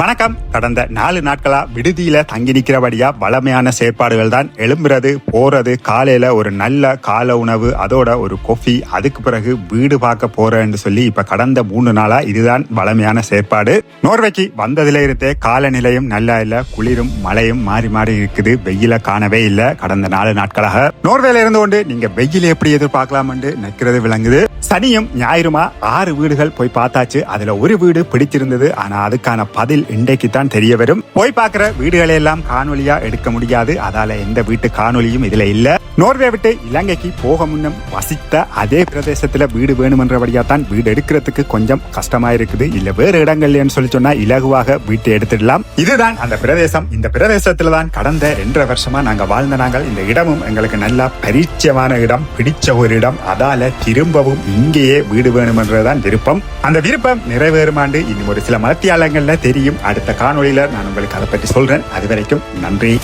வணக்கம். கடந்த நாலு நாட்களா விடுதியில தங்கி நிற்கிறபடியா வளமையான செயற்பாடுகள் தான் எழும்புறது போறது காலையில ஒரு நல்ல கால உணவு அதோட ஒரு கொஃபி அதுக்கு பிறகு வீடு பார்க்க போறேன்னு சொல்லி இப்ப கடந்த மூணு நாளா இதுதான் வளமையான செயற்பாடு. நோர்வேக்கு வந்ததுல இருந்தே காலநிலையும் நல்லா இல்ல குளிரும் மழையும் மாறி மாறி இருக்குது வெயில காணவே இல்ல கடந்த நாலு நாட்களாக. நோர்வேல இருந்து கொண்டு நீங்க வெயில் எப்படி எதிர்பார்க்கலாம்னு நிற்கிறது விளங்குது. சனியும் ஞாயிறுமா ஆறு வீடுகள் போய் பார்த்தாச்சு. அதுல ஒரு வீடு பிடிச்சிருந்தது. ஆனா அதுக்கான பதில் இன்றைக்கு தான் தெரிய வரும். போய் பார்க்கிற வீடுகளை எல்லாம் காணொலியா எடுக்க முடியாது. அதால எந்த வீட்டு காணொலியும் இதுல இல்ல. நோர்வே விட்டு இலங்கைக்கு போக முன்னம் வசித்த அதே பிரதேசத்துல வீடு வேணுமென்றபடியா தான் வீடு எடுக்கிறதுக்கு கொஞ்சம் கஷ்டமா இருக்குது இல்ல வேறு இடங்கள்லன்னு சொல்லி சொன்னா இலகுவாக வீட்டை எடுத்துடலாம். இதுதான் அந்த பிரதேசம். இந்த பிரதேசத்துல தான் கடந்த ரெண்டரை வருஷமா நாங்க வாழ்ந்த நாங்கள். இந்த இடமும் எங்களுக்கு நல்லா பரிச்சயமான இடம் பிடிச்ச ஒரு இடம். அதால திரும்பவும் இங்கேயே வீடு வேணுமென்றதுதான் விருப்பம். அந்த விருப்பம் நிறைவேறுமாண்டு இன்னும் ஒரு சில மலத்தியாளங்கள்ல தெரியும். அடுத்த காணொளியில நான் உங்களுக்கு அதை பற்றி சொல்றேன். அது வரைக்கும் நன்றி.